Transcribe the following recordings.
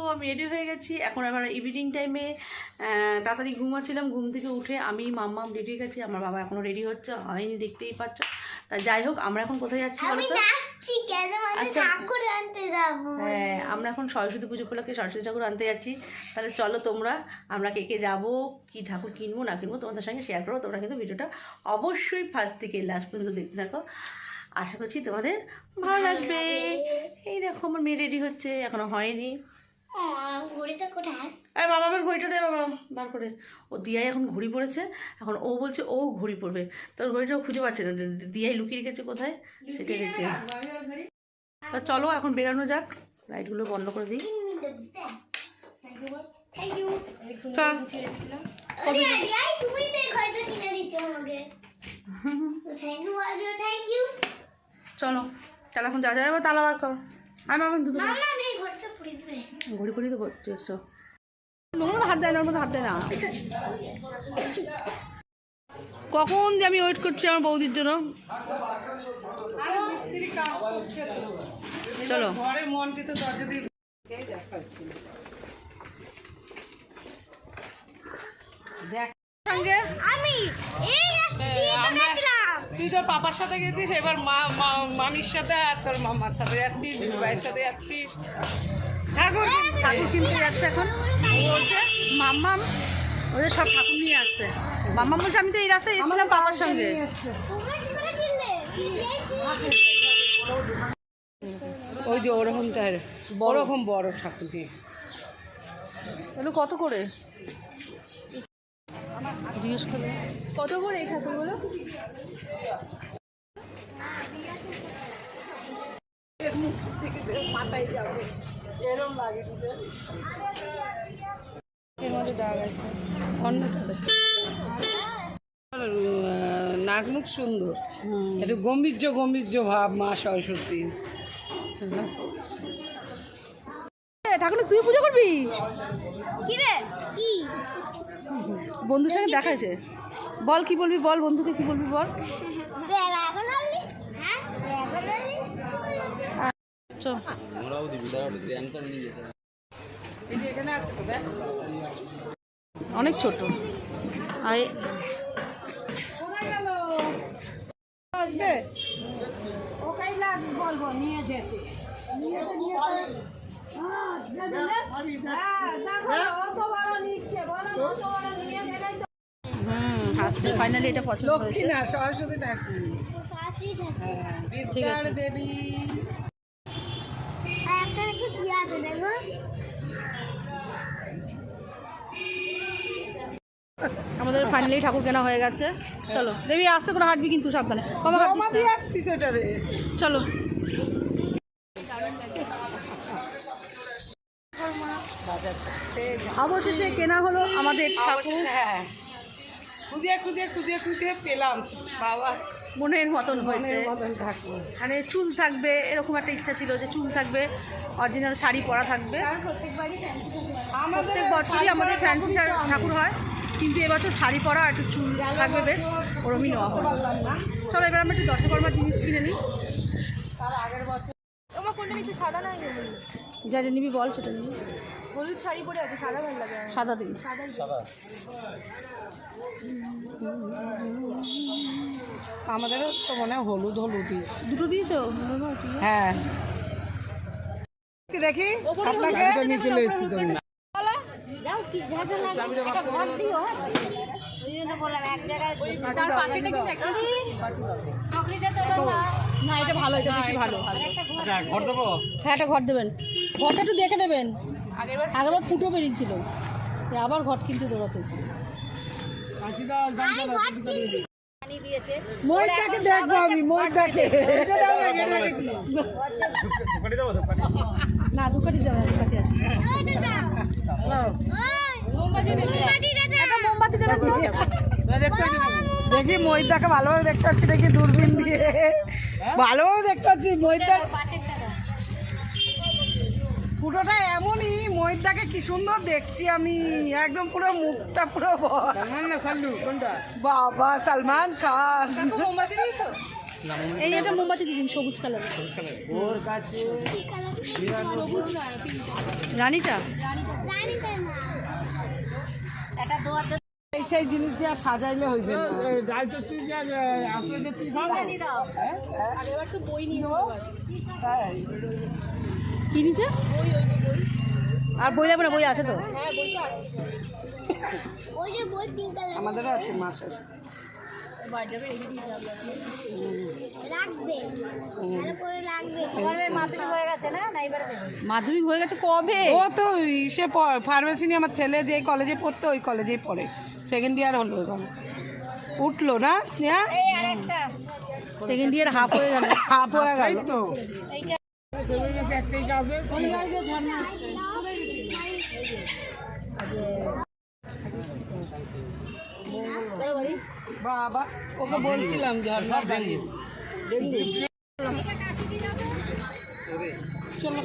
দেখো আমি রেডি হয়ে গেছি। এখন আবার ইভিনিং টাইমে তাড়াতাড়ি ঘুমাচ্ছিলাম। ঘুম থেকে উঠে আমি মাম্মাম রেডি হয়ে গেছি। আমার বাবা এখনও রেডি হচ্ছে হয়নি দেখতেই পাচ্ছ। তা যাই হোক আমরা এখন কোথায় যাচ্ছি বলো আমি তো যাচ্ছি কেন? আমি আচ্ছা। হ্যাঁ আমরা এখন সরস্বতী পুজো উপলক্ষে সরস্বতী ঠাকুর আনতে যাচ্ছি। তাহলে চলো তোমরা আমরা কে কে যাব কি ঠাকুর কিনবো না কিনবো তোমাদের সঙ্গে শেয়ার করব। তোমরা কিন্তু ভিডিওটা অবশ্যই ফার্স্ট থেকে লাস্ট পর্যন্ত দেখতে থাকো। আশা করছি তোমাদের ভালো লাগবে। এই দেখো আমার মেয়ে রেডি হচ্ছে এখনও হয়নি। ঘড়িটা কোথায় আর বাবা আমার ঘড়িটা দে বাবা বার করে। ও দিয়াই এখন ঘড়ি পড়েছে। এখন ও বলছে ও ঘড়ি পড়বে। তোর ঘড়িটাও খুঁজে পাচ্ছে না। দিয়াই লুকিয়ে রেখেছে কোথায়? সেটা রেখেছে তা চলো এখন বেরানো যাক। লাইটগুলো বন্ধ করে দিই। চল আরে আরে ঘড়িটা তাহলে এখন যা যাবে তালা বার কর। আমি আমার দুটো এই ঘড়িটা দিবে। ঘড়ি ঘড়ি তো বলছি এসো নোংরা হাত দেয় না ওর মধ্যে হাত দেয় না। কখন দিয়ে আমি ওয়েট করছি আমার বৌদির জন্য? চলো। ঘরে সঙ্গে? আমি এই গেছিলাম তুই তোর পাপার সাথে গেছিস এবার মা মামির সাথে আর তোর মামার সাথে যাচ্ছিস ভাইয়ের সাথে যাচ্ছিস। ঠাকুর ঠাকুর কিনতে যাচ্ছে এখন। বলছে মাম্মাম ওদের সব ঠাকুর নিয়ে আসছে। মাম্মাম বলছে আমি তো এই রাস্তায় এসেছিলাম বাবার সঙ্গে। ওই যে ওরকমটার ওরকম বড় ঠাকুর দিয়ে। এগুলো কত করে? জিজ্ঞেস করে কত করে এই ঠাকুরগুলো? মাথায় যাবে এরম লাগে এর মধ্যে দাগ আছে অন্যটা দেখো। নাক মুখ সুন্দর একটু গম্ভীর্য গম্ভীর্য ভাব মা সরস্বতী। ঠাকুর তুই পুজো করবি? কি রে কি? বন্ধুর সঙ্গে দেখা হয়েছে। বল কি বলবি বল বন্ধুকে কি বলবি বল দেখ এখন আনলি হ্যাঁ এখন আনলি চল। এই যে এখানে আছে তো দেখ। অনেক ছোট। হুম ফাইনালি এটা পছন্দ লক্ষ্মী হয়েছে না সরস্বতী ঠাকুর। হ্যাঁ, ঠিক আছে। দেবী আর একটা নাকি শুয়ে আছে দেখো আমাদের ফাইনালি ঠাকুর কেনা হয়ে গেছে। চলো। দেবী আসতে করে হাঁটবি কিন্তু সাবধানে। দিয়ে আসতিস ওটারে চলো। অবশেষে কেনা হলো আমাদের ঠাকুর। হ্যাঁ খুঁজে খুঁজে খুঁজে খুঁজে পেলাম। বাবা। মনের মতন হয়েছে। মানে চুল থাকবে এরকম একটা ইচ্ছা ছিল যে চুল থাকবে অরিজিনাল শাড়ি পরা থাকবে। প্রত্যেক বছরই আমাদের ফ্যান্সি ঠাকুর হয়। কিন্তু এবছর শাড়ি পরা আর একটু চুল থাকবে বেশ ওরমই নেওয়া হবে। চলো এবার আমরা একটু দশকর্মার জিনিস কিনে নিই। তোমার কোনটা নিচে সাদা না হলুদ যা? যা নিবি বল সেটা নিবি। হলুদ শাড়ি পরে আছে সাদা ভালো লাগে। সাদা দিন আমাদেরও তো মনে হয় হলুদ হলুদই দুটো দিয়েছ? হ্যাঁ। দেখি। আপনাকে নিয়ে চলে এসেছি না না এটা ভালো এটা বেশি ভালো। আচ্ছা ঘর দেবো। হ্যাঁ একটা ঘর দেবেন। ঘরটা একটু দেখে দেবেন। আগেরবার ফুটো বেরিয়েছিল। আবার ঘর কিনতে দৌড়াতে দেখব আমি না দুকাটি দেবেন দুকাটি আছে ওইটা দাও ওই মোমবাতি রেখে একটা মোমবাতি দেবেন তো দেখি ময়দাকে ভালোভাবে দেখতে পাচ্ছি দেখি দূরবীন দিয়ে। ভালোভাবে দেখতে পাচ্ছি পাঁচেরটা পুরোটা এমনই ময়দাকে কি সুন্দর দেখছি আমি। একদম পুরো মুখটা পুরো। বাবা সালমান খান। মোমবাতি এই একটা মোমবাতি দিন সবুজ কালার। রানীটা না। এই সেই জিনিস দিয়ে আর সাজাইলে হইবে আর কি নিচে? আর বই। লাগবে না বই আছে তো? আমাদের আছে। ওই যে বই পিঙ্ক কালার আমাদেরও আছে মাস আছে। মাধ্যমিক হয়ে গেছে কবে ও তো সে ফার্মেসি নিয়ে আমার ছেলে যে কলেজে পড়তো ওই কলেজেই পড়ে সেকেন্ড ইয়ার হলো এখন উঠল না স্নেহা সেকেন্ড ইয়ার হাফ হয়ে গেল হাফ হয়ে গেল তো বাবা ওকে বলছিলাম ঝর্ণা বাড়ি চলো।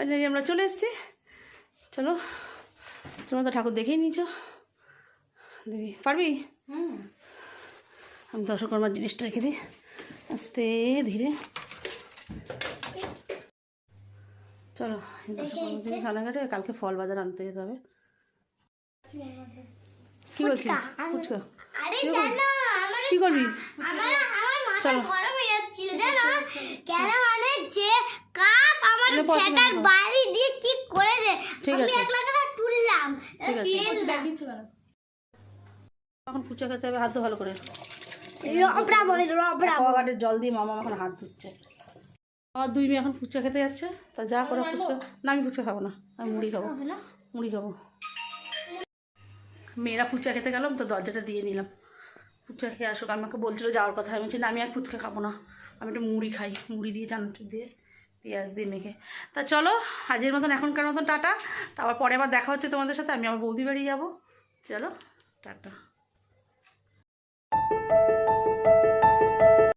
ফাইনালি আমরা চলে এসেছি। চলো তোমরা তো ঠাকুর দেখেই নিয়েছো। দেবী পারবি? আমি দশকর্মার জিনিসটা রেখে দিই। আস্তে ধীরে। চলো জিনিস আনা গেছে কালকে ফল বাজার আনতে যেতে হবে। কি বলছিস? ফুচকা। কি করবি? চলো। গরম হয়ে যাচ্ছিল জানো কেন মানে যে পছন্দ সেটার বাড়ি দিয়ে কি করেছে ঠিক আমি আছে। এক লাখ টাকা তুললাম। ঠিক আছে। এখন ফুচকা খেতে হবে হাত ভালো করে। রবরা বলে রবরা জল দিয়ে মামা এখন হাত ধুচ্ছে। আমার দুই মেয়ে এখন ফুচকা খেতে যাচ্ছে। তা যা করে ফুচকা না আমি ফুচকা খাব না আমি মুড়ি খাব। মুড়ি খাব। মেয়েরা ফুচকা খেতে গেলাম তো দরজাটা দিয়ে নিলাম। ফুচকা খেয়ে আসুক আমাকে বলছিল যাওয়ার কথা। আমি বলছি না আমি আর ফুচকা খাব না। আমি একটু মুড়ি খাই মুড়ি দিয়ে চানাচুর দিয়ে। পেঁয়াজ দিয়ে মেখে তা চলো আজের মতন এখনকার মতন টাটা। তারপর পরে আবার দেখা হচ্ছে তোমাদের সাথে, আমি আমার বৌদি বাড়ি যাব। চলো, টাটা।